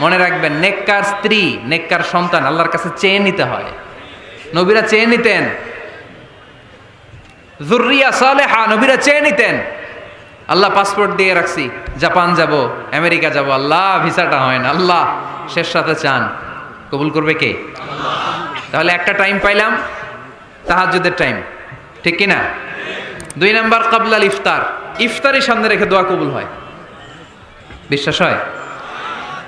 মনে রাখবেন, নেককার স্ত্রী, নেককার সন্তান আল্লাহর কাছে চেয়ে নিতে হয়। নবীরা চেয়ে নিতেন। জুরিয়া সালেহা, নবীরা চেয়ে নিতেন। আল্লাহ পাসপোর্ট দিয়ে রাখছি, জাপান যাব, আমেরিকা যাব, আল্লাহ ভিসাটা হয় না, আল্লাহ, শেষ সাথে চান। কবুল করবে কে? তাহলে একটা টাইম পাইলাম, তাহাজ্জুদের টাইম ঠিক কি না দুই নাম্বার কাবলাল ইফতার। ইফতারের সামনে রেখে দোয়া কবুল হয়। বিশ্বাস হয়?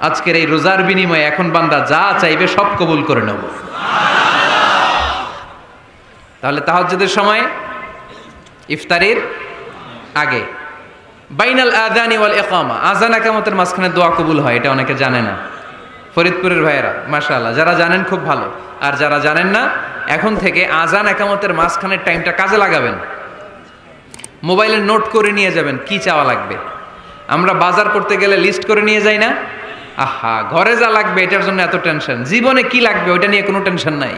আজকের এই রোজার বিনিময়ে এখন বান্দা যা চাইবে সব কবুল করে নেব। তাহলে তাহাজ্জুদের সময়, ইফতারির আগে। বাইনাল আদানি ওয়াল ইকামা। আজান একামতের মাঝখানে দোয়া কবুল হয়, এটা অনেকে জানে না। ফরিদপুরের ভাইয়েরা, মাশাআল্লাহ, যারা জানেন খুব ভালো। আর যারা জানেন না, এখন থেকে আজান একামতের মাঝখানের টাইমটা কাজে লাগাবেন। মোবাইলে নোট করে নিয়ে যাবেন, কি চাওয়া লাগবে। আমরা বাজার করতে গেলে লিস্ট করে নিয়ে যাই না? আহা, ঘরে যা লাগবে এটার জন্য এত টেনশন জীবনে কি লাগবে ওইটা নিয়ে কোনো টেনশন নাই।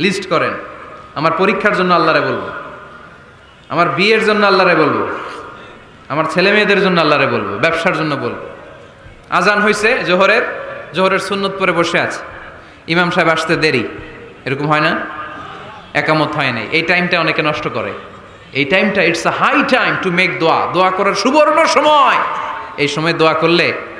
লিস্ট করেন। আমার পরীক্ষার জন্য আল্লাহরে বলব। আমার বিয়ের জন্য আল্লাহরে বলব। আমার ছেলে মেয়েদের জন্য আল্লাহরে বলব। ব্যবসার জন্য বলব। আজান হয়েছে জোহরের। জোহরের সুন্নত পরে বসে আছে। ইমাম সাহেব আসতে দেরি। এরকম হয় না? একামত হয় নাই। এই টাইমটা অনেকে নষ্ট করে। এই টাইমটা it's a high time to make দোয়া দোয়া করার সুবর্ণ সময়। এই সময় দোয়া করলে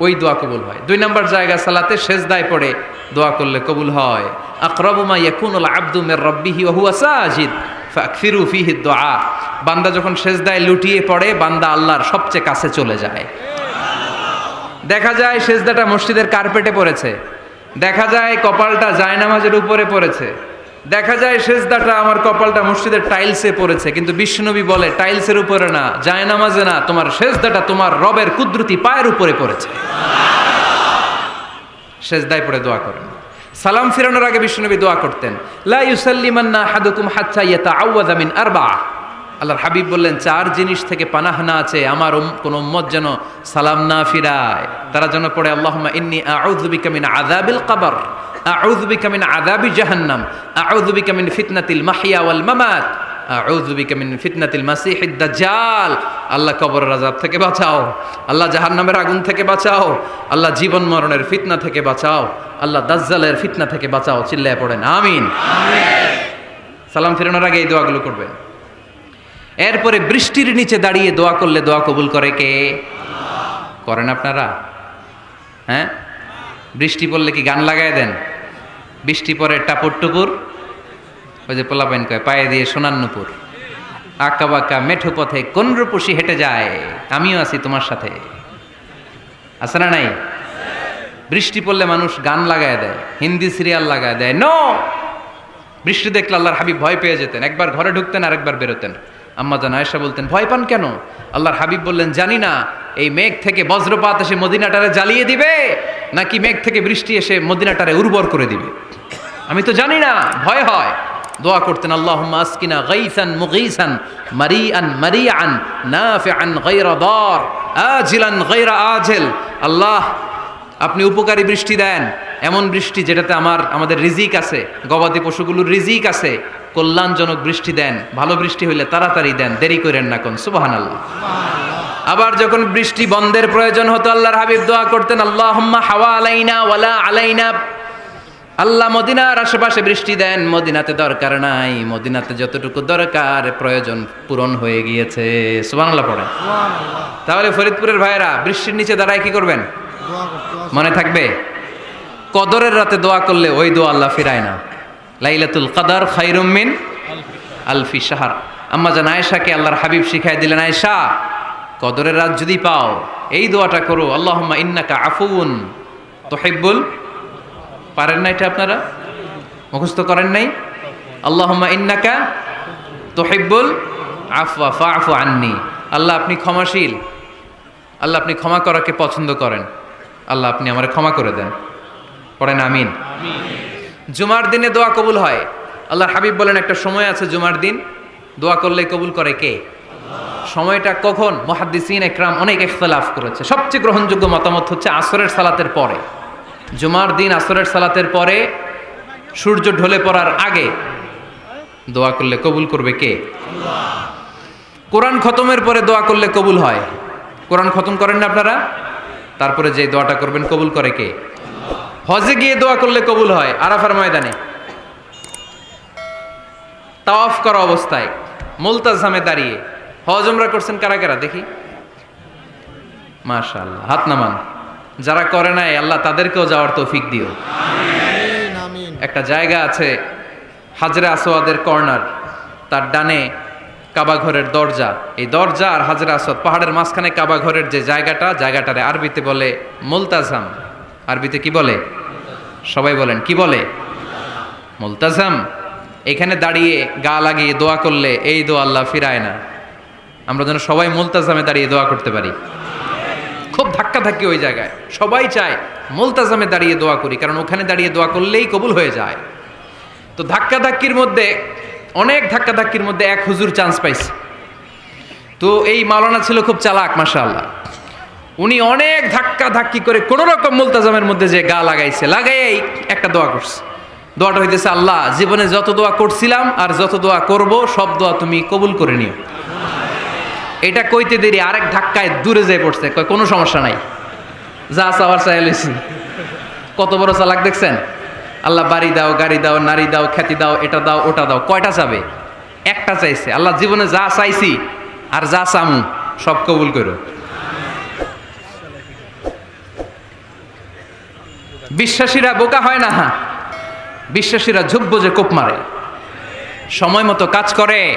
ওই দোয়া কবুল হয়। দুই নম্বর জায়গা সালাতে শেষদায় পড়ে দোয়া করলে কবুল হয়। আকরাবুমা ইয়াকুনুল আব্দু মির রাব্বিহি ওয়া হুয়া সাজিদ, ফাকফিরু ফিহি দোয়া। বান্দা যখন শেষদায় লুটিয়ে পড়ে, বান্দা আল্লাহর সবচেয়ে কাছে চলে যায়। দেখা যায় সেজদাটা মসজিদের কার্পেটে পড়েছে। দেখা যায় কপালটা জায়নামাজের উপরে পড়েছে। দেখা যায় সেজদাটা আমার কপালটা মসজিদের টাইলসে পড়েছে, কিন্তু বিষ্ণুনবী বলে টাইলসের উপরে না, জায়নামাজে না, তোমার সেজদাটা তোমার রবের কুদরতি পায়ের উপরে পড়েছে। সেজদায় পড়ে দোয়া করেন। সালাম ফিরানোর আগে বিষ্ণুনবী দোয়া করতেন, লা ইউসাল্লিমান্না হাদুকুম হাত্তা ইয়াতাআওয়াযা মিন আরবা আল্লাহর হাবিব বললেন, চার জিনিস থেকে পানাহ না আছে, আমার কোন উম্মত যেন সালাম না ফিরায়। তারা যেন পড়ে আল্লাহ ইন্নী আউযু বিকা মিন আযাবিল কবর। আযাবি জাহান্নাম আল্লাহ থেকে বাঁচাও, আল্লাহ জাহান্নামের আগুন থেকে বাঁচাও, আল্লাহ জীবন মরণের ফিতনা থেকে বাঁচাও, আল্লাহ দাজ্জালের ফিতনা থেকে বাঁচাও, চিল্লায় পড়েন, আমিন। সালাম ফিরানোর আগে এই দোয়াগুলো করবেন এরপরে বৃষ্টির নিচে দাঁড়িয়ে দোয়া করলে দোয়া কবুল করে কে? করেন আপনারা? হ্যাঁ? বৃষ্টি পড়লে কি গান লাগায় দেন? বৃষ্টি পরে টাপুর টুপুর, ওই যে পোলাপাইন কয়, পায়ে দিয়ে সোনার নুপুর। আঁকা বাঁকা মেঠো পথে কোন রূপসী হেঁটে যায়? আমিও আছি তোমার সাথে। আছে না নাই? বৃষ্টি পড়লে মানুষ গান লাগায় দেয়, হিন্দি সিরিয়াল লাগায় দেয়। নো বৃষ্টি দেখলে আল্লাহর হাবিব ভয় পেয়ে যেতেন। একবার ঘরে ঢুকতেন আর একবার বেরোতেন। আম্মা জান আয়েশা বলতেন, ভয় পান কেন? আল্লাহর হাবিব বললেন, জানি না, এই মেঘ থেকে বজ্রপাত এসে মদিনাটারে জ্বালিয়ে দিবে। নাকি মেঘ থেকে বৃষ্টি এসে মদিনাটারে উর্বর করে দিবে? আমি তো জানি না, ভয় হয়। দোয়া করতেন আজিলান গায়রা আজিল। আল্লাহ, আপনি উপকারী বৃষ্টি দেন। এমন বৃষ্টি যেটাতে আমার, আমাদের রিজিক আছে, গবাদি পশুগুলোর রিজিক আছে, কল্যাণজনক বৃষ্টি দেন, ভালো বৃষ্টি হইলে তাড়াতাড়ি দেন, দেরি করেন না কোন। সুবাহান আল্লাহ আবার যখন বৃষ্টি বন্ধের প্রয়োজন হতো আল্লাহর হাবিব দোয়া করতেন আল্লাহ হাওয়া আলাইনা ওয়ালা আলাইনা। আল্লাহ মদিনার আশেপাশে বৃষ্টি দেন মদিনাতে দরকার নাই। মদিনাতে যতটুকু দরকার প্রয়োজন পূরণ হয়ে গিয়েছে। সুবহানাল্লাহ পড়ে তাহলে ফরিদপুরের ভাইয়েরা বৃষ্টির নিচে দাঁড়ায় কি করবেন? মনে থাকবে? কদরের রাতে দোয়া করলে ওই দোয়া আল্লাহ ফিরায় না। লাইলাতুল কাদার খাইরুম মিন আলফি শাহার। আম্মা জান আয়েশাকে আল্লাহর হাবিব শিখাই দিলেন আয়েশা কদরের রাত যদি পাও, এই দোয়াটা করো, আল্লাহুম্মা ইন্নাকা আফুউন তুহিব্বুল। পারেন না এটা আপনারা? মুখস্থ করেন নাই? আল্লাহুম্মা ইন্নাকা তুহিব্বুল। আফওয়া, ফাআফু আন্নি। আল্লাহ আপনি ক্ষমাশীল। আল্লাহ আপনি ক্ষমা করাকে পছন্দ করেন। আল্লাহ আপনি আমার ক্ষমা করে দেন। পড়েন আমিন। জুমার দিনে দোয়া কবুল হয়। আল্লাহর হাবিব বলেন, একটা সময় আছে জুমার দিন। দোয়া করলে কবুল করে কে? সময়টা কখন? মহাদ্দিসিন একরাম অনেক ইখতলাফ করেছে। সবচেয়ে গ্রহণযোগ্য মতামত হচ্ছে আসরের সালাতের পরে। জুমার দিন আসরের সালাতের পরে সূর্য ঢলে পড়ার আগে দোয়া করলে কবুল করবে কে? কোরআন খতমের পরে দোয়া করলে কবুল হয়। কোরআন খতম করেন না আপনারা? তারপরে যে দোয়াটা করবেন কবুল করে কে? হজে গিয়ে দোয়া করলে কবুল হয় আরাফার ময়দানে। তাওয়াফ করা অবস্থায়। মুলতাজামে দাঁড়িয়ে। হজ উমরা করছেন কারা কারা? দেখি। মাশাআল্লাহ হাত নামান। যারা করে নাই আল্লাহ তাদেরকেও যাওয়ার তৌফিক দিও। একটা জায়গা আছে হাজরা আসোয়াদের কর্নার তার ডানে কাবা ঘরের দরজা। এই দরজা আর হাজরা আসোয়াদ পাহাড়ের মাঝখানে কাবা ঘরের যে জায়গাটা জায়গাটারে আরবিতে বলে মুলতাজাম। আরবিতে কি বলে? সবাই বলেন কি বলে? মুলতাজাম। এখানে দাঁড়িয়ে গা লাগিয়ে দোয়া করলে এই দোয়া আল্লাহ ফিরায় না। আমরা যেন সবাই মুলতাজামে দাঁড়িয়ে দোয়া করতে পারি। খুব ধাক্কা ধাক্কি ওই জায়গায়। সবাই চায় মুলতাজামে দাঁড়িয়ে দোয়া করি, কারণ ওখানে দাঁড়িয়ে দোয়া করলেই কবুল হয়ে যায়। তো ধাক্কা ধাক্কির মধ্যে, অনেক ধাক্কা ধাক্কির মধ্যে এক হুজুর চান্স পাইছে। তো এই মাওলানা ছিল খুব চালাক, মাশাআল্লাহ। উনি অনেক ধাক্কা ধাক্কি করে কোনো রকম মুলতাজামের মধ্যে যে গা লাগাইছে, লাগাইয়াই একটা দোয়া করছে। দোয়াটা হইতেছে, আল্লাহ, জীবনে যত দোয়া করছিলাম আর যত দোয়া করব, সব দোয়া তুমি কবুল করে নিও। এটা কইতে দেরি, আরেক ধাক্কায় দূরে যেয়ে পড়ছে। কোনো সমস্যা নাই। যা চাওয়ার চাই লইছি। কত বড় চালাক দেখছেন? আল্লাহ বাড়ি দাও, গাড়ি দাও, নারী দাও, খ্যাতি দাও, এটা দাও, ওটা দাও, কয়টা চাবে? একটা চাইছে। আল্লাহ জীবনে যা চাইছি আর যা চামু, সব কবুল করো। বিশ্বাসীরা বোকা হয় না। বিশ্বাসীরা ঝুব্ব যে কোপ মারে। সময় মতো কাজ করে।